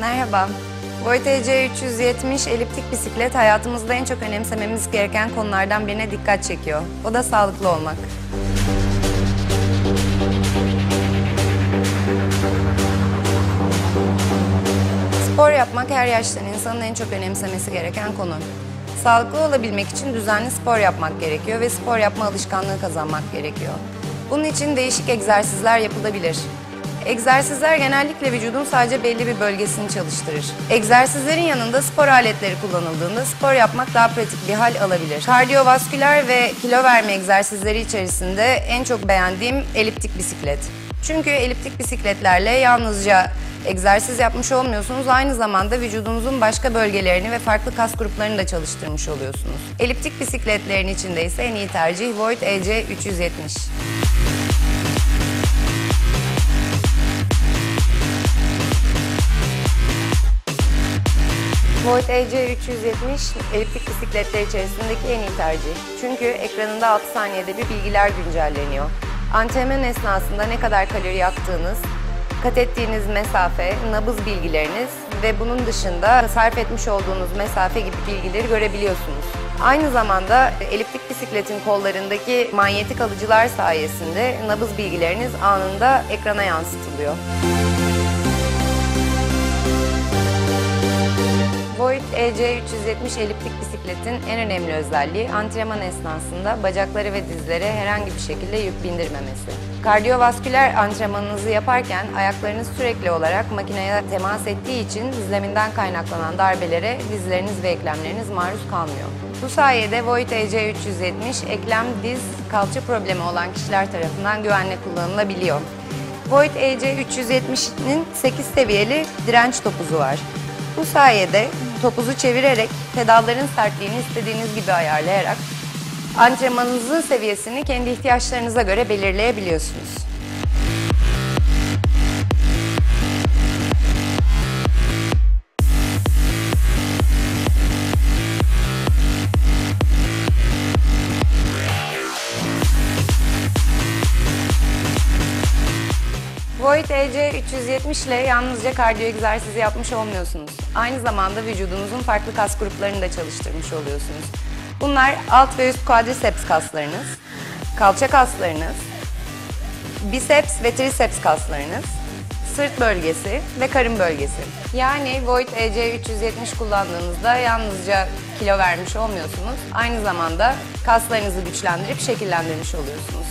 Merhaba. Voit EC 370 eliptik bisiklet hayatımızda en çok önemsememiz gereken konulardan birine dikkat çekiyor. O da sağlıklı olmak. Spor yapmak her yaştan insanın en çok önemsemesi gereken konu. Sağlıklı olabilmek için düzenli spor yapmak gerekiyor ve spor yapma alışkanlığı kazanmak gerekiyor. Bunun için değişik egzersizler yapılabilir. Egzersizler genellikle vücudun sadece belli bir bölgesini çalıştırır. Egzersizlerin yanında spor aletleri kullanıldığında spor yapmak daha pratik bir hal alabilir. Kardiyovasküler ve kilo verme egzersizleri içerisinde en çok beğendiğim eliptik bisiklet. Çünkü eliptik bisikletlerle yalnızca egzersiz yapmış olmuyorsunuz. Aynı zamanda vücudunuzun başka bölgelerini ve farklı kas gruplarını da çalıştırmış oluyorsunuz. Eliptik bisikletlerin içinde ise en iyi tercih Voigt EC 370. Voigt EC 370 eliptik bisikletler içerisindeki en iyi tercih. Çünkü ekranında 6 saniyede bir bilgiler güncelleniyor. Antrenman esnasında ne kadar kalori yaktığınız, kat ettiğiniz mesafe, nabız bilgileriniz ve bunun dışında sarf etmiş olduğunuz mesafe gibi bilgileri görebiliyorsunuz. Aynı zamanda eliptik bisikletin kollarındaki manyetik alıcılar sayesinde nabız bilgileriniz anında ekrana yansıtılıyor. Voigt EC 370 eliptik bisikletin en önemli özelliği antrenman esnasında bacakları ve dizlere herhangi bir şekilde yük bindirmemesi. Kardiyovasküler antrenmanınızı yaparken ayaklarınız sürekli olarak makineye temas ettiği için dizleminden kaynaklanan darbelere dizleriniz ve eklemleriniz maruz kalmıyor. Bu sayede Voigt EC 370 eklem, diz, kalça problemi olan kişiler tarafından güvenle kullanılabiliyor. Voigt EC 370'nin 8 seviyeli direnç topuzu var. Bu sayede topuzu çevirerek pedalların sertliğini istediğiniz gibi ayarlayarak antrenmanınızın seviyesini kendi ihtiyaçlarınıza göre belirleyebiliyorsunuz. Voigt EC 370 ile yalnızca kardiyo egzersizi yapmış olmuyorsunuz. Aynı zamanda vücudunuzun farklı kas gruplarını da çalıştırmış oluyorsunuz. Bunlar alt ve üst quadriceps kaslarınız, kalça kaslarınız, biceps ve triceps kaslarınız, sırt bölgesi ve karın bölgesi. Yani Voigt EC 370 kullandığınızda yalnızca kilo vermiş olmuyorsunuz. Aynı zamanda kaslarınızı güçlendirip şekillendirmiş oluyorsunuz.